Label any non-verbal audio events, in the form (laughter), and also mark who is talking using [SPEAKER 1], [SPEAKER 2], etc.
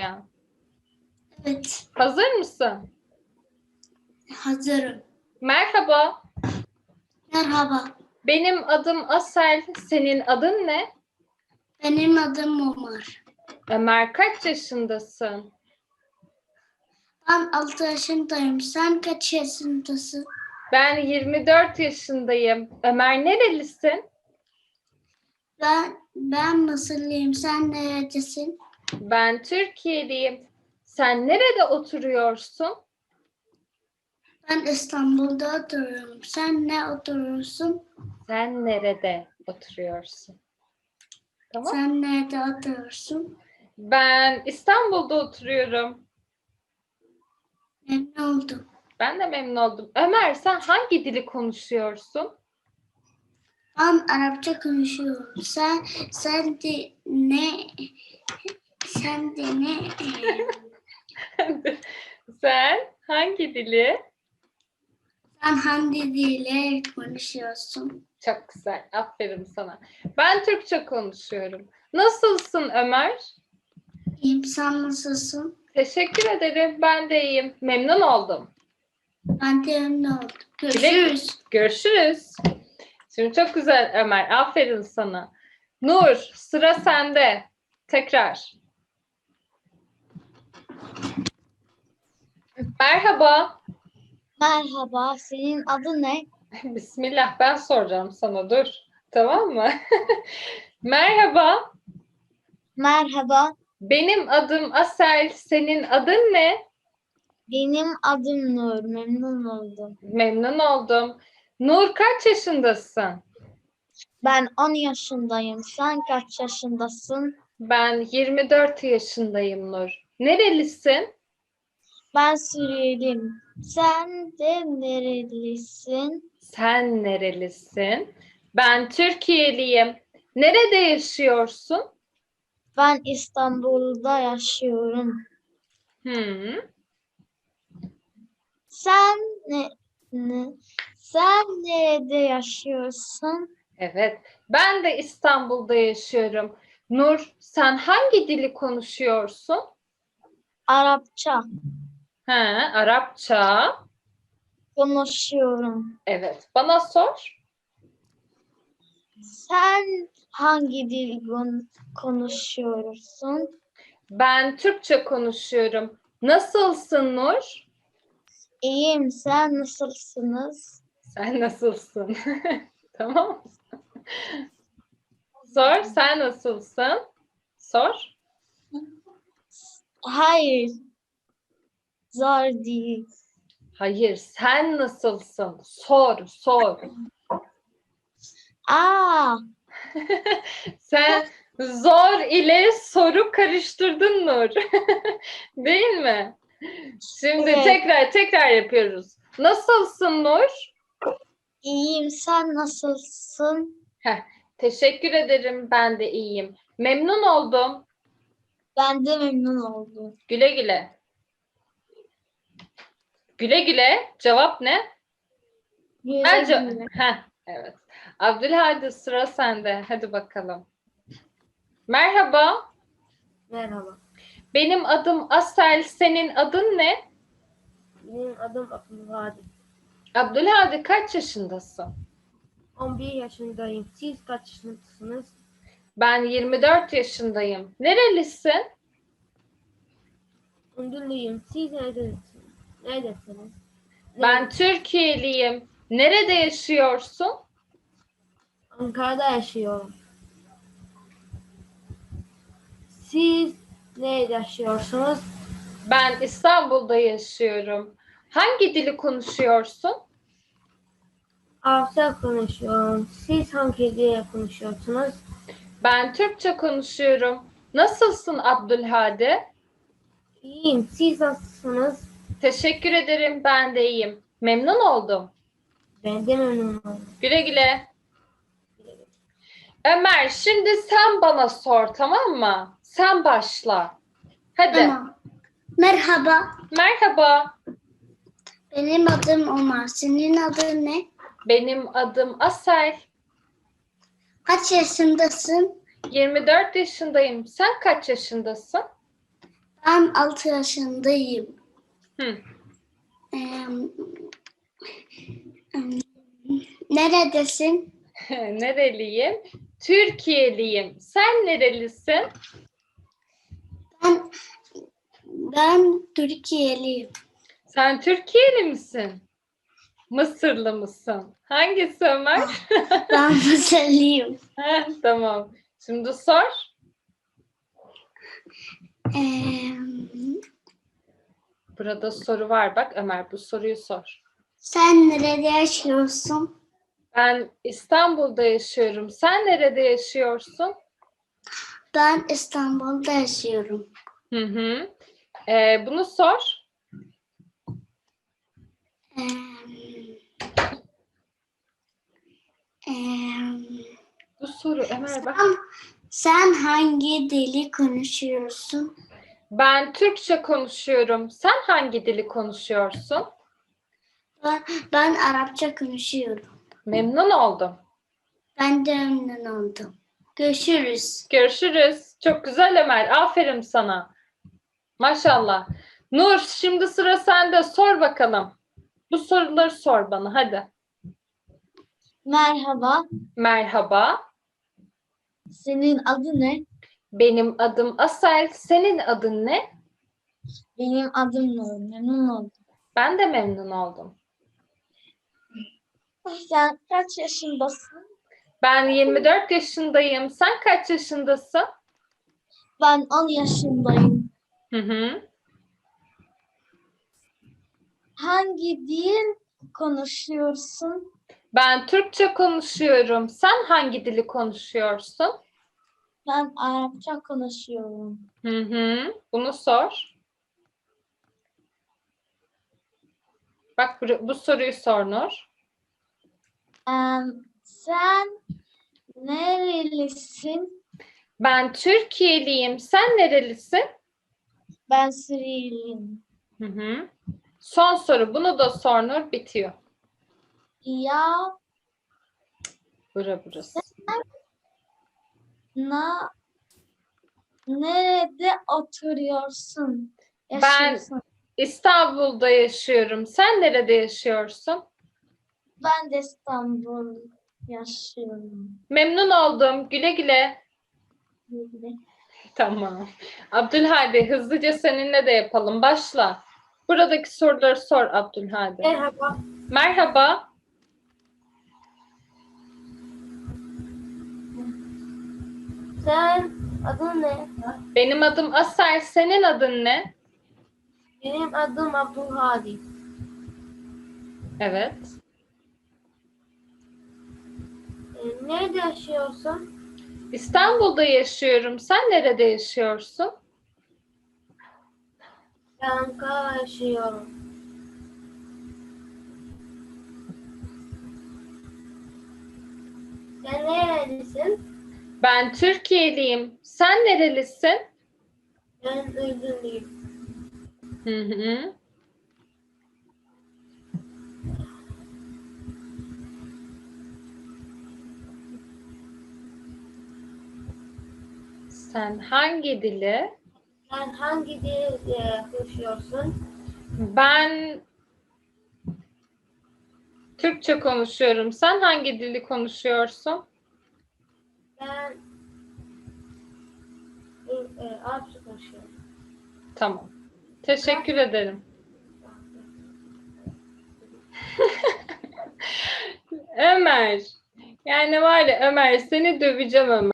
[SPEAKER 1] ya.
[SPEAKER 2] Evet,
[SPEAKER 1] Hazır mısın?
[SPEAKER 2] hazırım.
[SPEAKER 1] Merhaba.
[SPEAKER 2] Merhaba,
[SPEAKER 1] Benim adım Asel. Senin adın ne?
[SPEAKER 2] benim adım Umar.
[SPEAKER 1] Ömer kaç yaşındasın?
[SPEAKER 2] Ben 6 yaşındayım. Sen kaç yaşındasın?
[SPEAKER 1] Ben 24 yaşındayım. Ömer nerelisin?
[SPEAKER 2] Ben ben Mısırlıyım. Sen neredesin?
[SPEAKER 1] Ben Türkiye'liyim. Sen nerede oturuyorsun?
[SPEAKER 2] Ben İstanbul'da oturuyorum. Sen ne oturuyorsun?
[SPEAKER 1] Sen nerede oturuyorsun? Tamam.
[SPEAKER 2] Sen nerede oturuyorsun?
[SPEAKER 1] Ben İstanbul'da oturuyorum.
[SPEAKER 2] Memnun oldum.
[SPEAKER 1] Ben de memnun oldum. Ömer sen hangi dili konuşuyorsun?
[SPEAKER 2] Ben Arapça konuşuyorum. Sen sen de ne sen de ne (laughs)
[SPEAKER 1] sen hangi dili?
[SPEAKER 2] sen hangi dille konuşuyorsun?
[SPEAKER 1] Çok güzel. Aferin sana. Ben Türkçe konuşuyorum. Nasılsın Ömer?
[SPEAKER 2] İyiyim. Sen nasılsın?
[SPEAKER 1] Teşekkür ederim. Ben de iyiyim. Memnun oldum.
[SPEAKER 2] Ben de memnun oldum. Görüşürüz.
[SPEAKER 1] Görüşürüz. Şimdi çok güzel Ömer. Aferin sana. Nur, sıra sende. Tekrar. Merhaba.
[SPEAKER 3] Merhaba, senin adın ne? (laughs)
[SPEAKER 1] Bismillah ben soracağım sana dur. Tamam mı? (laughs) Merhaba.
[SPEAKER 3] Merhaba,
[SPEAKER 1] Benim adım Asel. Senin adın ne?
[SPEAKER 3] benim adım Nur. Memnun oldum.
[SPEAKER 1] Memnun oldum. Nur kaç yaşındasın?
[SPEAKER 3] Ben 10 yaşındayım. Sen kaç yaşındasın?
[SPEAKER 1] Ben 24 yaşındayım Nur. Nerelisin?
[SPEAKER 3] Ben Suriyeliyim. Sen de nerelisin?
[SPEAKER 1] Sen nerelisin? Ben Türkiye'liyim. Nerede yaşıyorsun?
[SPEAKER 3] Ben İstanbul'da yaşıyorum.
[SPEAKER 1] Hmm.
[SPEAKER 3] Sen ne, ne? Sen nerede yaşıyorsun?
[SPEAKER 1] Evet. Ben de İstanbul'da yaşıyorum. Nur, sen hangi dili konuşuyorsun?
[SPEAKER 3] Arapça
[SPEAKER 1] Ha, Arapça.
[SPEAKER 3] konuşuyorum.
[SPEAKER 1] Evet. Bana sor.
[SPEAKER 3] Sen hangi dil kon- konuşuyorsun?
[SPEAKER 1] Ben Türkçe konuşuyorum. Nasılsın Nur?
[SPEAKER 3] İyiyim. Sen nasılsınız?
[SPEAKER 1] Sen nasılsın? (laughs) tamam? Sor, sen nasılsın? Sor.
[SPEAKER 3] Hayır. Zor değil.
[SPEAKER 1] Hayır, sen nasılsın? Sor, sor.
[SPEAKER 3] Aa, (laughs)
[SPEAKER 1] Sen zor ile soru karıştırdın Nur. (laughs) Değil mi? Şimdi
[SPEAKER 3] Evet.
[SPEAKER 1] tekrar tekrar yapıyoruz. Nasılsın Nur?
[SPEAKER 3] iyiyim. Sen nasılsın?
[SPEAKER 1] Teşekkür ederim. Ben de iyiyim. Memnun oldum.
[SPEAKER 3] Ben de memnun oldum.
[SPEAKER 1] Güle güle. Güle güle. Cevap ne?
[SPEAKER 3] Güle
[SPEAKER 1] ce-
[SPEAKER 3] güle. (laughs)
[SPEAKER 1] Heh, evet. Abdülhadi sıra sende. Hadi bakalım. Merhaba.
[SPEAKER 4] Merhaba.
[SPEAKER 1] Benim adım Asel. Senin adın ne?
[SPEAKER 4] Benim adım Abdülhadi.
[SPEAKER 1] Abdülhadi kaç yaşındasın?
[SPEAKER 4] 11 yaşındayım. Siz kaç yaşındasınız?
[SPEAKER 1] Ben 24 yaşındayım. Nerelisin?
[SPEAKER 4] Undurluyum. Siz neredesiniz? Neredesiniz?
[SPEAKER 1] Ben Türkiye'liyim. Nerede yaşıyorsun?
[SPEAKER 4] Ankara'da yaşıyorum. Siz nerede yaşıyorsunuz?
[SPEAKER 1] Ben İstanbul'da yaşıyorum. Hangi dili konuşuyorsun?
[SPEAKER 4] Arapça konuşuyorum. Siz hangi dil konuşuyorsunuz?
[SPEAKER 1] Ben Türkçe konuşuyorum. Nasılsın Abdülhadi?
[SPEAKER 4] İyiyim. Siz nasılsınız?
[SPEAKER 1] Teşekkür ederim. Ben de iyiyim. Memnun oldum.
[SPEAKER 4] Ben de memnun oldum.
[SPEAKER 1] Güle güle. Ömer, şimdi sen bana sor tamam mı? Sen başla. Hadi.
[SPEAKER 2] Tamam. Merhaba.
[SPEAKER 1] Merhaba.
[SPEAKER 2] Benim adım Umar. Senin adın ne?
[SPEAKER 1] Benim adım Asel.
[SPEAKER 2] Kaç yaşındasın?
[SPEAKER 1] 24 yaşındayım. Sen kaç yaşındasın?
[SPEAKER 2] Ben 6 yaşındayım.
[SPEAKER 1] Hı.
[SPEAKER 2] Ee, neredesin? (laughs)
[SPEAKER 1] Nereliyim? Türkiye'liyim. Sen nerelisin?
[SPEAKER 2] Ben ben Türkiye'liyim.
[SPEAKER 1] Sen Türkiye'li misin? Mısırlı mısın? Hangisi Ömer? (laughs)
[SPEAKER 2] Ben Mısırlıyım.
[SPEAKER 1] Heh, tamam. Şimdi sor.
[SPEAKER 2] Ee,
[SPEAKER 1] Burada soru var bak Ömer bu soruyu sor.
[SPEAKER 2] sen nerede yaşıyorsun?
[SPEAKER 1] Ben İstanbul'da yaşıyorum. Sen nerede yaşıyorsun?
[SPEAKER 2] Ben İstanbul'da yaşıyorum.
[SPEAKER 1] Hı hı. Ee, bunu sor.
[SPEAKER 2] Ee, ee,
[SPEAKER 1] Bu soru Ömer bak.
[SPEAKER 2] sen, sen hangi dili konuşuyorsun?
[SPEAKER 1] Ben Türkçe konuşuyorum. Sen hangi dili konuşuyorsun?
[SPEAKER 2] Ben, ben Arapça konuşuyorum.
[SPEAKER 1] Memnun oldum.
[SPEAKER 2] Ben de memnun oldum. Görüşürüz.
[SPEAKER 1] Görüşürüz. Çok güzel Ömer. Aferin sana. Maşallah. Nur şimdi sıra sende. Sor bakalım. Bu soruları sor bana hadi.
[SPEAKER 3] Merhaba.
[SPEAKER 1] Merhaba.
[SPEAKER 3] Senin adın ne?
[SPEAKER 1] Benim adım Asel. Senin adın ne?
[SPEAKER 3] Benim adım Nur. Memnun oldum.
[SPEAKER 1] Ben de memnun oldum.
[SPEAKER 3] Sen kaç yaşındasın?
[SPEAKER 1] Ben 24 yaşındayım. Sen kaç yaşındasın?
[SPEAKER 3] Ben 10 yaşındayım.
[SPEAKER 1] Hı hı.
[SPEAKER 3] Hangi dil konuşuyorsun?
[SPEAKER 1] Ben Türkçe konuşuyorum. Sen hangi dili konuşuyorsun?
[SPEAKER 3] Ben Arapça konuşuyorum.
[SPEAKER 1] Hı hı. Bunu sor. Bak bu, bu soruyu sor Nur.
[SPEAKER 3] Em, sen nerelisin?
[SPEAKER 1] Ben Türkiye'liyim. Sen nerelisin?
[SPEAKER 3] Ben Suriyeliyim.
[SPEAKER 1] Hı hı. Son soru. Bunu da sor Nur. Bitiyor.
[SPEAKER 3] Ya
[SPEAKER 1] Bura burası.
[SPEAKER 3] na nerede oturuyorsun?
[SPEAKER 1] Ben-
[SPEAKER 3] Yaşıyorsun?
[SPEAKER 1] İstanbul'da yaşıyorum. Sen nerede yaşıyorsun?
[SPEAKER 3] Ben de İstanbul yaşıyorum.
[SPEAKER 1] Memnun oldum. Güle güle. Tamam. Abdülhadi hızlıca seninle de yapalım. Başla. Buradaki soruları sor Abdülhadi.
[SPEAKER 4] Merhaba.
[SPEAKER 1] Merhaba.
[SPEAKER 4] Sen adın ne?
[SPEAKER 1] Benim adım Asel. Senin adın ne?
[SPEAKER 4] Benim adım Abdülhadi.
[SPEAKER 1] Evet.
[SPEAKER 4] Ee, nerede yaşıyorsun?
[SPEAKER 1] İstanbul'da yaşıyorum. Sen nerede yaşıyorsun?
[SPEAKER 4] Ben Ankara'da yaşıyorum. Sen nerelisin?
[SPEAKER 1] Ben Türkiye'liyim. Sen nerelisin?
[SPEAKER 4] Ben Ürdünlüyüm.
[SPEAKER 1] Hı hı. Sen hangi dili?
[SPEAKER 4] Sen hangi dil e, konuşuyorsun?
[SPEAKER 1] Ben Türkçe konuşuyorum. Sen hangi dili konuşuyorsun?
[SPEAKER 4] Ben e, e, Arapça konuşuyorum.
[SPEAKER 1] Tamam. Teşekkür ederim. (laughs) Ömer. Yani var ya Ömer seni döveceğim Ömer.